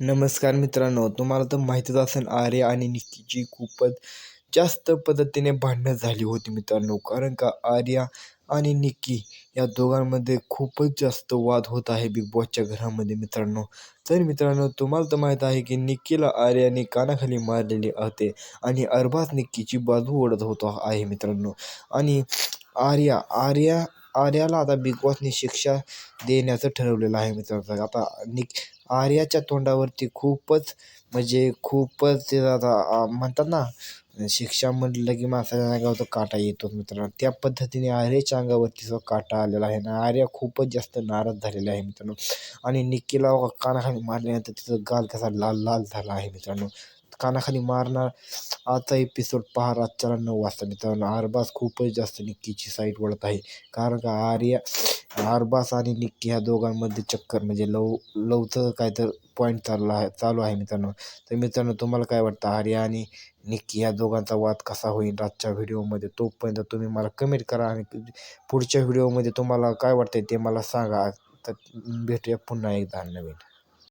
नमस्कार मित्रांनो तुम्हाला तर माहीतच असेल आर्या आणि निक्कीची खूपच जास्त पद्धतीने भांडणं झाली होती मित्रांनो. कारण का आर्या आणि निक्की या दोघांमध्ये खूपच जास्त वाद होत आहे बिग बॉसच्या घरामध्ये मित्रांनो. तर मित्रांनो तुम्हाला तर माहीत आहे की निक्कीला आर्याने कानाखाली मारलेले होते आणि अरबाज निक्कीची बाजू ओढत होतो आहे मित्रांनो. आणि आर्या आर्या आर्याला आता बिग बॉसने शिक्षा देण्याचं ठरवलेलं आहे मित्रांनो. आता निक आर्याच्या तोंडावरती खूपच म्हणजे खूपच ते आता म्हणतात ना शिक्षा म्हटलं की माणसाच्या अंगावर काटा येतो मित्रांनो. त्या पद्धतीने आर्याच्या अंगावरती जो काटा आलेला आहे. ना आर्या खूपच जास्त नाराज झालेला आहे मित्रांनो. आणि निक्कीला कानाखाली मारल्यानंतर तिचं गाल कसा लाल लाल झाला आहे मित्रांनो. कानाखाली मारणार. आजचा एपिसोड पहा रातच्याला नऊ वाजता मित्रांनो आरबाज खूपच जास्त निक्कीची साईट वळत आहे. कारण का आर्या आरबास आणि निक्की ह्या दोघांमध्ये चक्कर म्हणजे लव लवचं काय तर पॉईंट चालला आहे चालू आहे मित्रांनो. तर मित्रांनो तुम्हाला काय वाटतं? आर्या आणि निक्की ह्या दोघांचा वाद कसा होईल रातच्या व्हिडिओमध्ये? तोपर्यंत तुम्ही मला कमेंट करा आणि पुढच्या व्हिडिओमध्ये तुम्हाला काय वाटतं ते मला सांगा. तर भेटूया पुन्हा एकदा नवीन.